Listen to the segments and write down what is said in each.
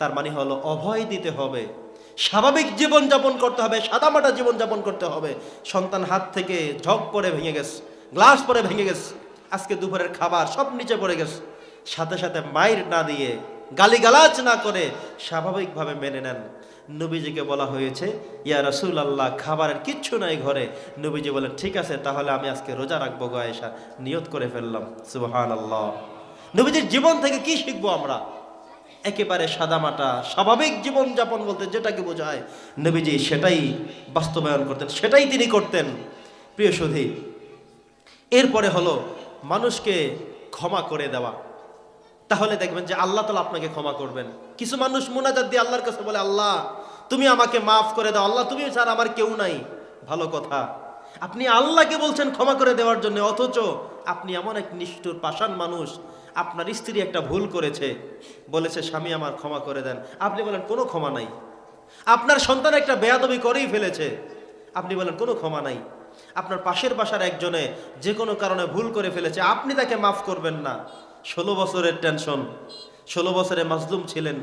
তার মানে হলো অভয় দিতে হবে। স্বাভাবিক জীবন যাপন করতে হবে, সাদামাটা জীবন যাপন করতে হবে। সন্তান হাত থেকে ঝক পরে ভেঙে গেছে, গ্লাস পরে ভেঙে গেছে, আজকে দুপুরের খাবার সব নিচে পড়ে গেছে। সাথে সাথে মায়ের না দিয়ে গালিগালাজ না করে স্বাভাবিকভাবে মেনে নেন। নবীজিকে বলা হয়েছে, ইয়া রসুল আল্লাহ খাবারের কিচ্ছু নাই ঘরে। নবীজি বলেন, ঠিক আছে, তাহলে আমি আজকে রোজা রাখব গো আয়েশা, নিয়ত করে ফেললাম। সুবহান আল্লাহ নবীজির জীবন থেকে কি শিখব আমরা? একেবারে সাদামাটা, স্বাভাবিক জীবন যাপন বলতে যেটাকে বোঝায়, নবীজি সেটাই বাস্তবায়ন করতেন, সেটাই তিনি করতেন। প্রিয় সুধী, এরপরে হলো মানুষকে ক্ষমা করে দেওয়া। তাহলে দেখবেন যে আল্লাহ তালা আপনাকে ক্ষমা করবেন। কিছু মানুষ মোনাজাত দিয়ে আল্লাহর কাছে বলে, আল্লাহ, তুমি আমাকে মাফ করে দাও, আল্লাহ তুমি স্যার আমার কেউ নাই। ভালো কথা। আপনি আল্লাহকে বলছেন ক্ষমা করে দেওয়ার জন্য, অথচ আপনি এমন এক নিষ্ঠুর, পাষাণ মানুষ আপনার স্ত্রী একটা ভুল করেছে, বলেছে, স্বামী, আমার ক্ষমা করে দেন। আপনি বলেন, কোনো ক্ষমা নাই। আপনার সন্তান একটা বেয়াদবি করেই ফেলেছে। আপনি বলেন, কোনো ক্ষমা নাই। আপনার পাশের বাসার একজনে যে কোনো কারণে ভুল করে ফেলেছে, আপনি তাকে মাফ করবেন না। ষোলো বছরের টেনশন ষোলো বছরে মাজলুম ছিলেন,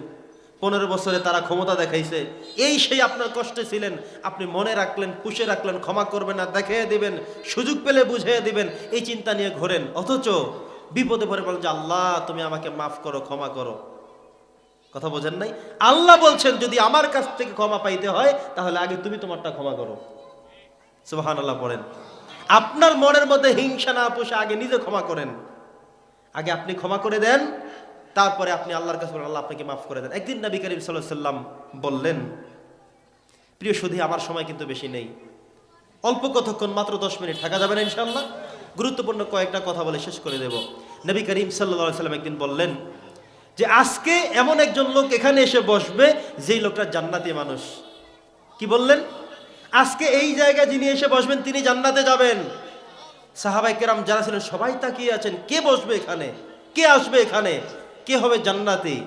পনেরো বছরে তারা ক্ষমতা দেখাইছে। এই সেই আপনার কষ্টে ছিলেন। আপনি মনে রাখলেন, পুষে রাখলেন, ক্ষমা করবেন না, দেখিয়ে দিবেন, সুযোগ পেলে বুঝিয়ে দিবেন, এই চিন্তা নিয়ে ঘোরেন। অথচ বিপদে পড়ে বলেন যে, আল্লাহ, তুমি আমাকে মাফ করো, ক্ষমা করো। কথা বোঝেন নাই? আল্লাহ বলছেন, যদি আমার কাছ থেকে ক্ষমা পাইতে হয়, তাহলে আগে তুমি তোমারটা ক্ষমা করো। সুবাহান আল্লাহ পড়েন। আপনার মনের মধ্যে হিংসা না পুষে আগে নিজে ক্ষমা করেন। আগে আপনি ক্ষমা করে দেন, তারপরে আপনি আল্লাহর কাছে আল্লাহ, আপনাকে মাফ করে দেন। একদিন নবী করিম সাল্লাহ সাল্লাম বললেন, প্রিয় সুধী, আমার সময় কিন্তু বেশি নেই। অল্প কতক্ষণ, মাত্র দশ মিনিট, থাকা যাবে না ইনশাল্লাহ গুরুত্বপূর্ণ কয়েকটা কথা বলে শেষ করে দেব। নবী করিম সাল্লা সাল্লাম একদিন বললেন যে, আজকে এমন একজন লোক এখানে এসে বসবে যেই লোকটা জান্নাতি মানুষ। কি বললেন? আজকে এই জায়গায় যিনি এসে বসবেন, তিনি জান্নাতে যাবেন। সাহাবাই কেরাম যারা ছিলেন, সবাই তাকিয়ে আছেন, কে বসবে এখানে? কে আসবে এখানে? কে হবে জান্নাতি?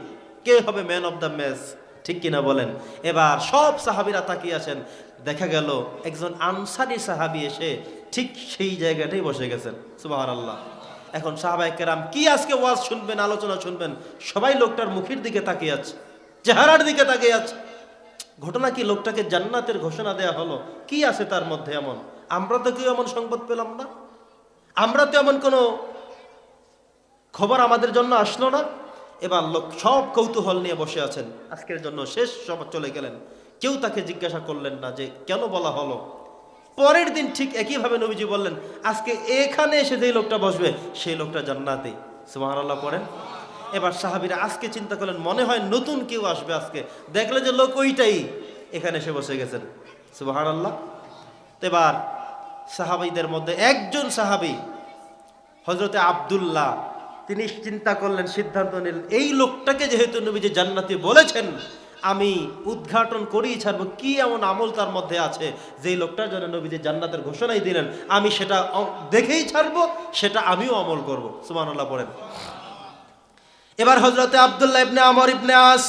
কে হবে ম্যান অফ দ্য ম্যাচ ঠিক কিনা বলেন। এবার সব সাহাবিরা তাকিয়ে আছেন। দেখা গেল, একজন আনসারি সাহাবি এসে ঠিক সেই জায়গাটাই বসে গেছেন। সুবাহ আল্লাহ এখন সাহাবাই কেরাম কি আজকে ওয়াজ শুনবেন, আলোচনা শুনবেন? সবাই লোকটার মুখের দিকে তাকিয়ে আছে, চেহারার দিকে তাকিয়ে আছে। ঘটনা কি? লোকটাকে জান্নাতের ঘোষণা দেয়া হলো। কি আছে তার মধ্যে এমন? আমরা তো কেউ এমন সংবাদ পেলাম না। আমরা তো এমন কোনো খবর আমাদের জন্য আসলো না। এবার লোক সব কৌতূহল নিয়ে বসে আছেন। আজকের জন্য শেষ সব চলে গেলেন। কেউ তাকে জিজ্ঞাসা করলেন না যে কেন বলা হলো? পরের দিন ঠিক একইভাবে নবীজি বললেন, আজকে এখানে এসে যেই লোকটা বসবে, সেই লোকটা জান্নাতে। সুবহানাল্লাহ পড়েন। এবার সাহাবীরা আজকে চিন্তা করলেন, মনে হয় নতুন কেউ আসবে আজকে। দেখলে যে লোক ওইটাই, এখানে এসে বসে গেছেন। সুবহানাল্লাহ। তো এবার সাহাবিদের মধ্যে একজন সাহাবী হজরতে আব্দুল্লাহ, তিনি চিন্তা করলেন, সিদ্ধান্ত নিলেন, এই লোকটাকে যেহেতু নবীজি জান্নাতি বলেছেন আমি উদ্ঘাটন করেই ছাড়বো। কি এমন আমল তার মধ্যে আছে? যেই লোকটার জন্য নবীজি জান্নাতের ঘোষণাই দিলেন, আমি সেটা দেখেই ছাড়বো, সেটা আমিও আমল করব। সুমানুল্লাহ বলেন এবার হজরতে আবদুল্লাহ ইবনে আমর ইবনে আস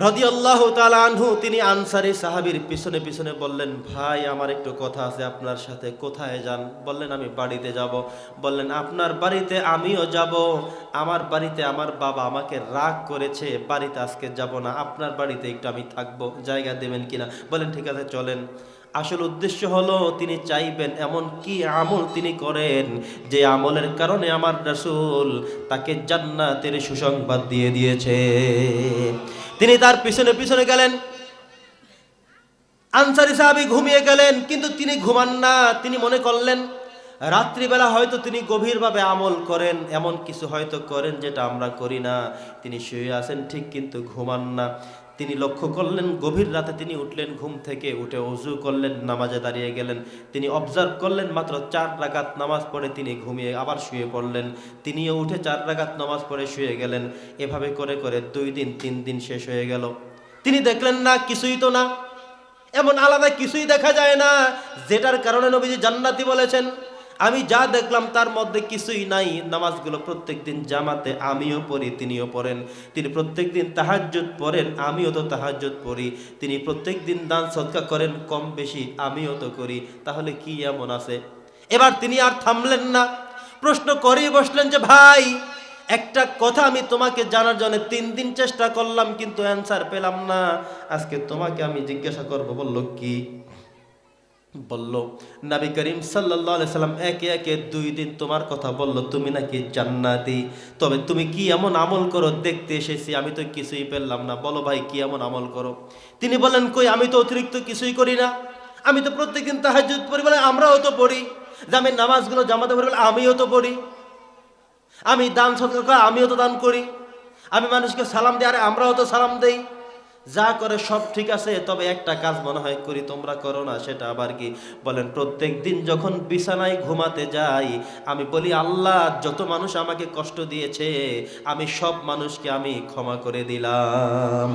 রদিয়াল্লাহু আল্লাহ আনহু, তিনি আনসারি সাহাবির পিছনে পিছনে বললেন, ভাই, আমার একটু কথা আছে, আপনার সাথে কোথায় যান? বললেন, আমি বাড়িতে যাব। বললেন, আপনার বাড়িতে আমিও যাব। আমার বাড়িতে আমার বাবা আমাকে রাগ করেছে, বাড়িতে আজকে যাব না, আপনার বাড়িতে একটু আমি থাকব। জায়গা দেবেন কিনা? বলেন ঠিক আছে, চলেন। আসল উদ্দেশ্য হলো তিনি চাইবেন এমন কি আমল তিনি করেন যে আমলের কারণে আমার রাসূল তাকে জান্নাতের সুসংবাদ দিয়ে দিয়েছে। তিনি তার পিছনে পিছনে গেলেন। আনসারি সাহাবি ঘুমিয়ে গেলেন, কিন্তু তিনি ঘুমান না। তিনি মনে করলেন, রাত্রিবেলা হয়তো তিনি গভীরভাবে আমল করেন, এমন কিছু হয়তো করেন যেটা আমরা করি না। তিনি শুয়ে আছেন, ঠিক কিন্তু ঘুমান না। তিনি লক্ষ্য করলেন, গভীর রাতে তিনি উঠলেন, ঘুম থেকে উঠে অজু করলেন, নামাজে দাঁড়িয়ে গেলেন। তিনি অবজার্ভ করলেন, মাত্র চার রাকাত নামাজ পড়ে তিনি ঘুমিয়ে আবার শুয়ে পড়লেন। তিনিও উঠে চার রাকাত নামাজ পড়ে শুয়ে গেলেন। এভাবে করে করে দুই দিন, তিন দিন শেষ হয়ে গেল। তিনি দেখলেন না, কিছুই তো না। এমন আলাদা কিছুই দেখা যায় না, যেটার কারণে নবীজি জান্নাতি বলেছেন। আমি যা দেখলাম তার মধ্যে কিছুই নাই। নামাজগুলো প্রত্যেক দিন জামাতে আমিও পড়ি, তিনিও পড়েন। তিনি প্রত্যেক দিন পড়েন, আমিও তো তাহাজ্জুদ পড়ি। তিনি প্রত্যেক দিন দান সৎকা করেন, কম বেশি আমিও তো করি। তাহলে কি এমন আছে? এবার তিনি আর থামলেন না। প্রশ্ন করেই বসলেন যে, ভাই, একটা কথা আমি তোমাকে জানার জন্য তিন দিন চেষ্টা করলাম, কিন্তু অ্যান্সার পেলাম না। আজকে তোমাকে আমি জিজ্ঞাসা করব, বলল কি? বলল নবী করিম আলাইহি সাল্লাম একে একে দুই দিন তোমার কথা বলল তুমি নাকি জান্নাতি। তবে তুমি কি এমন আমল করো? দেখতে এসেছি আমি তো কিছুই পেলাম না। বলো ভাই কি এমন আমল করো? তিনি বলেন কই আমি তো অতিরিক্ত কিছুই করি না। আমি তো প্রত্যেকদিন তাহাজ্জুদ পড়ি বলে আমরাও তো পড়ি। যে আমি নামাজগুলো জামাতে পড়ি বলে আমিও তো পড়ি। আমি দান সদকা করি, আমিও তো দান করি। আমি মানুষকে সালাম দিই আরে আমরাও তো সালাম দেই। যা করে সব ঠিক আছে, তবে একটা কাজ মনে হয় করি, তোমরা করো না, সেটা আবার কি? বলেন, প্রত্যেক দিন যখন বিছানায় ঘুমাতে যাই, আমি বলি, আল্লাহ, যত মানুষ আমাকে কষ্ট দিয়েছে, আমি সব মানুষকে আমি ক্ষমা করে দিলাম।